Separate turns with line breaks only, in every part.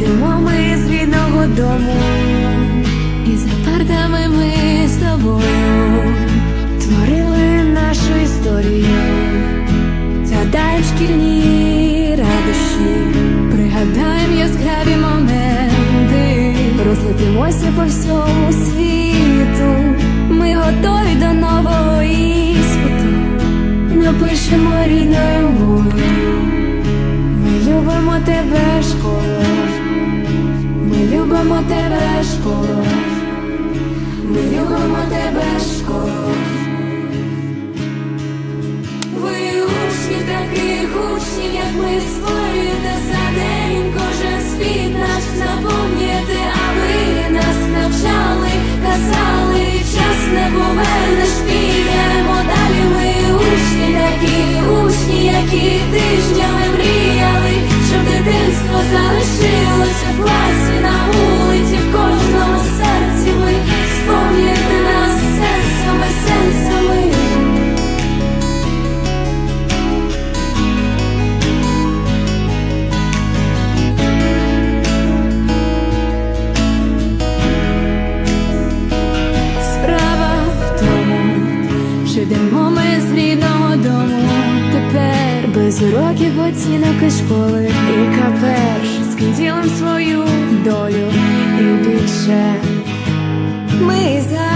Йдемо ми з рідного дому, і за партами ми з тобою творили нашу історію, згадаєм шкільні радощі, пригадаєм яскраві моменти, розлетимося по всьому світу. for Без уроків оцінок і школи. і каперш з скінчила свою долю і більше. Ми згадуємо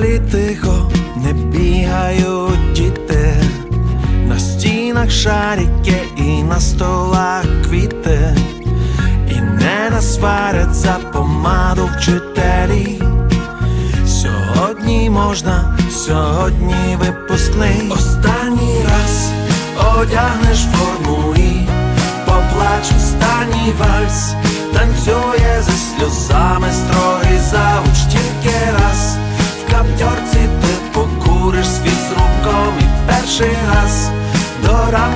спортзалі тихо не бігають діти, на стінах шарики і на столах квіти, і не насварять за помаду вчителі. Сьогодні можна, сьогодні випускний. Останній раз одягнеш форму і поплач останній вальс, танцює зі сльозами строгий завуч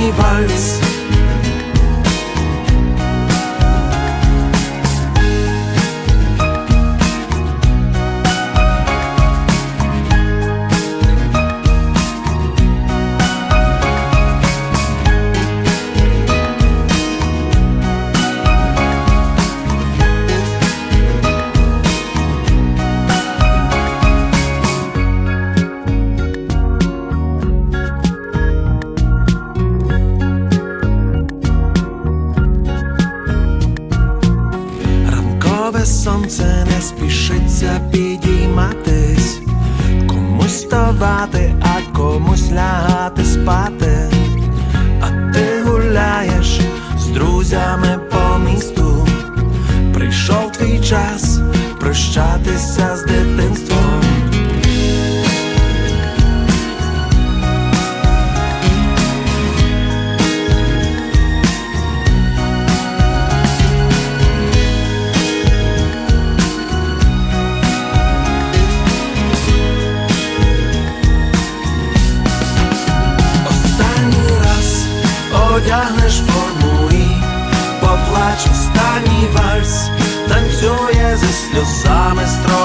Останній сонце не спішиться підійматись, комусь ставати, а комусь лягати спати, одягнеш форму і поплач останній вальс, танцює зі сльозами строк.